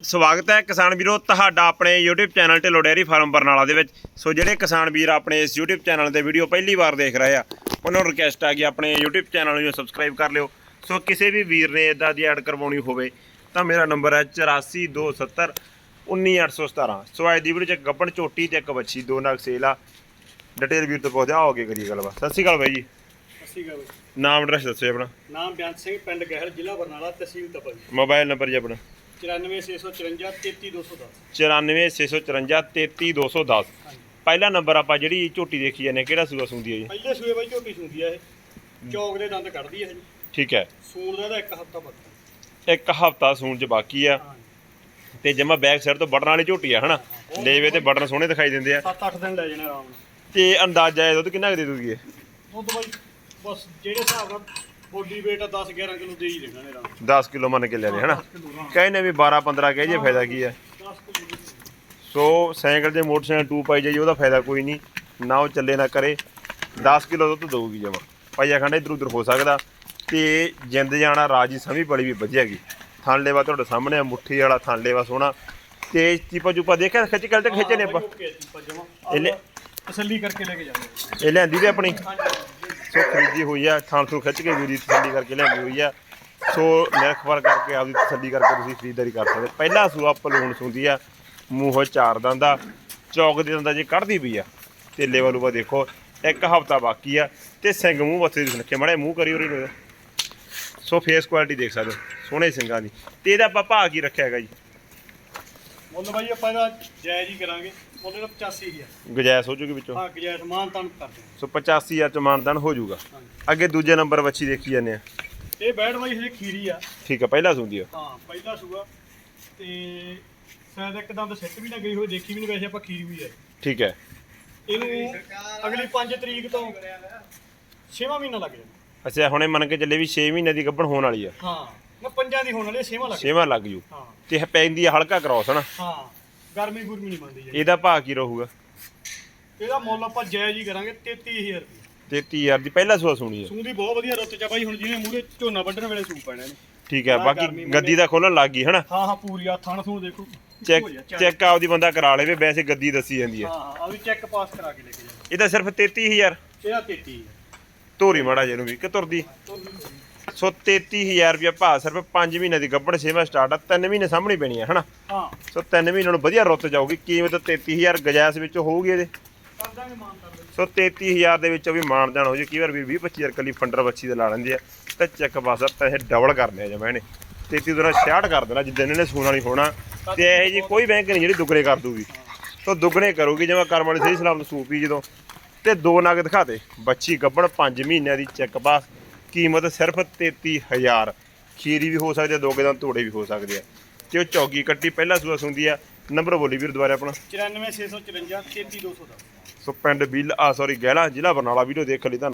ਸਵਾਗਤ ਹੈ ਕਿਸਾਨ ਵੀਰੋ ਤੁਹਾਡਾ ਆਪਣੇ YouTube channel Dhillon dairy farm Barnala ਦੇ ਵਿੱਚ। ਸੋ ਜਿਹੜੇ ਕਿਸਾਨ ਵੀਰ ਆਪਣੇ ਇਸ YouTube ਚੈਨਲ ਤੇ ਵੀਡੀਓ ਪਹਿਲੀ ਵਾਰ ਦੇਖ ਰਹੇ ਆ ਉਹਨਾਂ ਨੂੰ ਰਿਕਵੈਸਟ ਆ ਕਿ ਆਪਣੇ YouTube ਚੈਨਲ ਨੂੰ ਸਬਸਕ੍ਰਾਈਬ ਕਰ ਲਿਓ। ਸੋ ਕਿਸੇ ਵੀ ਵੀਰ ਨੇ ਇਦਾਂ ਦੀ ਐਡ ਕਰਵਾਉਣੀ ਹੋਵੇ ਤਾਂ ਮੇਰਾ ਨੰਬਰ ਹੈ 8427 19817 ਸੋ ਅੱਜ ਦੀ ਵੀਡੀਓ ਚ ਗੱਬਣ ਝੋਟੀ ਤੇ ਇੱਕ ਬੱਚੀ ਦੋ ਨਗ ਸੇਲ ਆ। ਡਿਟੇਲ ਵੀਰ ਤੋਂ ਪੁੱਛਦੇ ਆ ਹੋ ਕੇ ਕਰੀਏ ਗੱਲਬਾਤ। ਸਤਿ ਸ਼੍ਰੀ ਅਕਾਲ ਬਾਈ ਜੀ। ਅਸੀਂ ਗਾ ਨਾਮ ਐਡਰੈਸ ਦੱਸੋ ਆਪਣਾ। ਨਾਮ ਬਿਆਨ ਸਿੰਘ ਪਿੰਡ ਗਹਿਲ ਜ਼ਿਲ੍ਹਾ ਬਰਨਾਲਾ ਤਹਿਸੀਲ ਤਪਾ ਜੀ। ਮੋਬਾਈਲ ਨੰਬਰ ਜੀ ਆਪਣਾ। 94654 33210 94654 33210 ਹਾਂਜੀ ਪਹਿਲਾ ਨੰਬਰ ਆਪਾਂ ਜਿਹੜੀ ਝੋਟੀ ਦੇਖੀ ਜਾਂਦੇ ਕਿਹੜਾ ਸੂਆ ਸੁੰਦੀ ਹੈ ਜੀ? ਪਹਿਲੇ ਸੂਏ ਬਾਈ ਝੋਟੀ ਸੁੰਦੀ ਆ ਇਹ। ਚੌਕ ਦੇ ਦੰਦ ਕੱਢਦੀ ਆ ਇਹ। ਠੀਕ ਹੈ। ਸੂਣ ਦਾ ਇੱਕ ਹਫਤਾ ਬੱਕਾ। ਇੱਕ ਹਫਤਾ ਸੂਣ ਚ ਬਾਕੀ ਆ। ਹਾਂ ਤੇ ਜਮਾ ਬੈਕ ਸਾਈਡ ਤੋਂ ਬਟਨ ਵਾਲੀ ਝੋਟੀ ਆ ਹਨਾ? ਲੇਵੇ ਤੇ ਬਟਨ ਸੋਹਣੇ ਦਿਖਾਈ ਦਿੰਦੇ ਆ। 7-8 ਦਿਨ ਲੈ ਜਾਣੇ ਆਰਾਮ ਨਾਲ। ਤੇ ਅੰਦਾਜ਼ਾ ਇਹ ਦੁੱਧ ਕਿੰਨਾ ਦੇ ਦੂਗੀ ਇਹ? ਦੁੱਧ ਬਾਈ ਬਸ ਜਿਹੜੇ ਹਿਸਾਬ ਨਾਲ ਬੋਡੀ weight ਆ 10-11 ਕਿਲੋ ਦੇ ਹੀ ਦੇਣਾ ਆਰਾਮ 10 ਕਿਲੋ ਮੰਨ ਕੇ ਲੈ ਲੈ ਹਨਾ? ਕਹਿੰਦੇ ਵੀ 12 15 ਕਹੇ ਜੇ ਫਾਇਦਾ ਕੀ 10 ਕਿਲੋ ਸੋ ਸਾਈਕਲ ਤੇ ਮੋਟਰਸਾਈਕਲ ਟੂ ਪਾਈ ਜਾਈ ਉਹਦਾ ਫਾਇਦਾ ਕੋਈ ਨਹੀਂ। ਨਾ ਉਹ ਚੱਲੇ ਨਾ ਕਰੇ। 10 ਕਿਲੋ ਦੁੱਧ ਦਊਗੀ ਜਮਾ। ਪਾਈਆ ਖੰਡ ਇਧਰ ਉਧਰ ਹੋ ਸਕਦਾ। ਤੇ ਜਿੰਦ ਜਾਣਾ ਰਾਜੀ ਸਮੀ ਬੜੀ ਵੀ ਵਧੀਆਗੀ ਥਣ ਲੇਵਾ ਤੁਹਾਡੇ ਸਾਹਮਣੇ ਆ ਮੁੱਠੀ ਵਾਲਾ ਥਣ ਲੇਵਾ ਸੋਹਣਾ। ਤੇ ਚੀਪਾ ਚੂਪਾ ਦੇਖਿਆ ਖਿੱਚ ਕੇ ਤੇ ਖਿੱਚੇ ਨੇ ਆਪਾਂ? ਇਹਨੇ ਇਹਨੇ- ਤਸੱਲੀ ਕਰਕੇ ਲੈ ਕੇ ਜਾਂਦੇ ਇਹ ਲਿਆਂਦੀ ਤੇ ਆਪਣੀ? ਸੋ ਖਰੀਦੀ ਹੋਈ ਆ ਥਾਂ ਤੋਂ ਖਿੱਚ ਕੇ ਵੀਰੀ ਤਸੱਲੀ ਕਰਕੇ ਲਿਆਂਦੀ ਹੋਈ ਆ। ਸੋ ਨਿਰਖਬਰ ਕਰਕੇ ਆਪਦੀ ਤਸੱਲੀ ਕਰਕੇ ਤੁਸੀਂ ਖਰੀਦਦਾਰੀ ਕਰ ਸਕਦੇ ਪਹਿਲਾ ਸੂਆ ਪਲੂਣ ਸੁੰਦੀ ਆ ਮੂੰਹੋਂ ਚਾਰ ਦੰਦਾ ਚੌਕ ਦੇ ਦੰਦਾ ਜੇ ਕੱਢਦੀ ਪਈ ਆ। ਤੇ ਲੈਵਲ ਉਪਰ ਦੇਖੋ ਇੱਕ ਹਫਤਾ ਬਾਕੀ ਆ ਤੇ ਸਿੰਘ ਮੂੰਹ ਬੱਥੇ ਦੀ ਸੁਣਕੇ ਮੜੇ ਮੂੰਹ ਕਰੀ ਉਰੇ ਨੂੰ। ਸੋ ਫੇਸ ਕੁਆਲਿਟੀ ਦੇਖ ਸਕਦੇ ਹੋ, ਸੋਹਣੇ ਸਿੰਘਾਂ ਦੀ। ਤੇ ਇਹਦਾ ਆਪਾਂ ਭਾਅ ਕੀ ਰੱਖਿਆ ਹੈਗਾ ਜੀ? ਮੁੱਲ ਬਾਈ ਆਪਾਂ ਇਹਦਾ ਜਾਇਜ਼ ਹੀ ਕਰਾਂਗੇ ਮੁੱਲ ਇਹਦਾ 85000 ਗੁਜਾਇਸ਼ ਹੋ ਜੂਗੀ ਵਿੱਚੋਂ? ਹਾਂ ਜਾਇਜ਼ ਮਾਨ ਤਾਨ ਕਰਦੇ ਸੋ 85000 ਚ ਮਾਨਦਾਨ ਹੋ ਜਾਊਗਾ ਹਾਂਜੀ। ਅੱਗੇ ਦੂਜੇ ਨੰਬਰ ਬੱਚੀ ਦੇਖੀ ਜਾਂਦੇ ਆ ਇਹ ਬੈਡ ਬਾਈ ਹਜੇ ਖੀਰੀ ਆ। ਠੀਕ ਆ ਪਹਿਲਾ ਸੁੰਦੀ ਆ। ਹਾਂ ਪਹਿਲਾ ਸੂਆ। ਤੇ ਸ਼ਾਇਦ ਇੱਕ ਦੰਦ ਸਿੱਟ ਵੀ ਨਾ ਗਈ ਹੋਵੇ ਦੇਖੀ ਵੀ ਨਹੀਂ ਵੈਸੇ ਆਪਾਂ ਖੀਰੀ ਵੀ ਹੈ ਠੀਕ ਹੈ ਇਹਨੂੰ ਅਗਲੀ 5 ਤਰੀਕ ਤੋਂ 6ਵਾਂ ਮਹੀਨਾ ਲੱਗ ਜਾਣਾ। ਅੱਛਾ ਹੁਣੇ ਮੰਨ ਕੇ ਚੱਲੇ ਵੀ 6 ਮਹੀਨੇ ਦੀ ਗੱਭਣ ਹੋਣ ਵਾਲੀ ਆ। ਹਾਂ। ਨਾ ਪੰਜਾਂ ਦੀ ਹੋਣ ਵਾਲੀ 6ਵਾਂ ਲੱਗ ਜਾਣਾ ਛੇਵਾਂ ਲੱਗ ਜੂ। ਹਾਂ। ਤੇ ਪੈਂਦੀ ਆ ਹਲਕਾ ਕ੍ਰੋਸ ਹਨਾ? ਹਾਂ ਗਰਮੀ ਗੁਰਮੀ ਨਹੀਂ ਮੰਨਦੀ ਜੀ। ਇਹਦਾ ਭਾਅ ਕੀ ਰਹੂਗਾ? ਇਹਦਾ ਮੁੱਲ ਆਪਾਂ ਜਾਇਜ਼ ਹੀ ਕਰਾਂਗੇ 33000 ਰੁਪਏ। 33000 ਦੀ ਪਹਿਲਾ ਸੂਆ ਸੁਣੀ ਸੂਹ ਦੀ ਬਹੁਤ ਵਧੀਆ ਰੁੱਤ ਚ ਆ ਬਾਈ ਹੁਣ ਜਿਹਨੇ ਮੂਰੇ ਝੋਨਾ ਵੱਢਣ ਵੇਲੇ ਸੂਹ ਪੈਣਾ ਨੇ ਠੀਕ ਹੈ ਹਾਂ, ਬਾਕੀ ਗੱਦੀ ਦਾ ਖੋਲਣ ਲੱਗ ਗਈ ਹਨਾ? ਹਾਂ ਹਾਂ ਪੂਰੀ ਆ ਥਣ ਥੂਣ ਦੇਖੋ। ਚੈੱਕ ਹੋ ਜਾ। ਚੈੱਕ ਆਪਦੀ ਬੰਦਾ ਕਰਾ ਲਵੇ ਵੈਸੇ ਗੱਦੀ ਦੱਸੀ ਜਾਂਦੀ ਹਾਂ ਹੈ ਹਾਂ ਆ ਵੀ ਚੈੱਕ ਪਾਸ ਕਰਾ ਕੇ ਲੈ ਕੇ ਜਾਣਾ ਇਹਦਾ ਸਿਰਫ 33000 ਇਹਦਾ 33 ਧੋਰੀ ਮਾੜਾ ਜਿਹਨੂੰ ਵੀ। ਕਿ ਤੁਰਦੀ ਸੋ 33000 ਰੁਪਏ ਭਾਅ ਸਿਰਫ 5 ਮਹੀਨੇ ਦੀ ਗੱਭਣ ਛੇਵਾਂ ਸਟਾਰਟ ਆ 3 ਮਹੀਨੇ ਸਾਹਮਣੇ ਪੈਣੀ ਆ ਹਨਾ? ਹਾਂ। ਸੋ 3 ਮਹੀਨੇ ਨੂੰ ਵਧੀਆ ਰੁੱਤ ਜਾਊਗੀ। ਕੀਮਤ 33000 ਗਜਾਇਸ ਵਿੱਚ ਹੋਊਗੀ ਇਹਦੇ। ਮਾਨ ਸੋ 33000 ਦੇ ਵਿੱਚੋਂ ਵੀ ਮਾਨਦਾਨ ਹੋ ਜੇ। ਕਈ ਵਾਰ ਵੀ 20 25000 ਕੱਲੀ ਫੰਡਰ ਬੱਚੀ ਦੇ ਲਾ ਲੈਂਦੇ ਆ। ਤੇ ਚੈੱਕ ਪਾਸ ਪੈਸੇ ਡਬਲ ਕਰਨੇ ਆ ਜਮਾ ਇਹਨੇ। 33 ਦੁਨਾ 66 ਕਰ ਦੇਣਾ ਜਿੱਦਾਂ ਇਹਨੇ ਸੂਣ ਵਾਲੀ ਹੋਣਾ। ਤੇ ਇਹ ਜੀ ਕੋਈ ਬੈਂਕ ਨਹੀਂ ਜਿਹੜੀ ਦੁੱਗਣੇ ਕਰ ਦੂਗੀ। ਸੋ ਦੁੱਗਣੇ ਕਰੂਗੀ ਜਿਵੇਂ ਕਰਮ ਵਾਲੀ ਸਹੀ ਸਲਾਮ ਸੂਪੀ ਜਦੋਂ। ਤੇ ਦੋ ਨਗ ਦਿਖਾਤੇ ਬੱਚੀ ਗੱਬਣ 5 ਮਹੀਨਿਆਂ ਦੀ ਚੈੱਕ ਪਾਸ ਕੀਮਤ ਸਿਰਫ 33000 ਖੀਰੀ ਵੀ ਹੋ ਸਕਦੀ ਹੈ ਦੋ ਕੇ ਦਾ ਤੋੜੇ ਵੀ ਹੋ ਸਕਦੇ ਆ। ਤੇ ਉਹ ਚੌਗੀ ਕੱਟੀ ਪਹਿਲਾ ਸੂਆ ਸੁੰਦੀ ਆ ਨੰਬਰ ਬੋਲੀ ਵੀਰ ਦੁਬਾਰਾ ਆਪਣਾ। 94654 33210 ਸੋ ਪਿੰਡ ਬਿੱਲ ਆ ਸੌਰੀ ਗਹਿਲਾ ਜ਼ਿਲ੍ਹਾ ਬਰਨਾਲਾ ਵੀਡੀਓ ਦੇਖ ਲਈ ਤੁਹਾਨੂੰ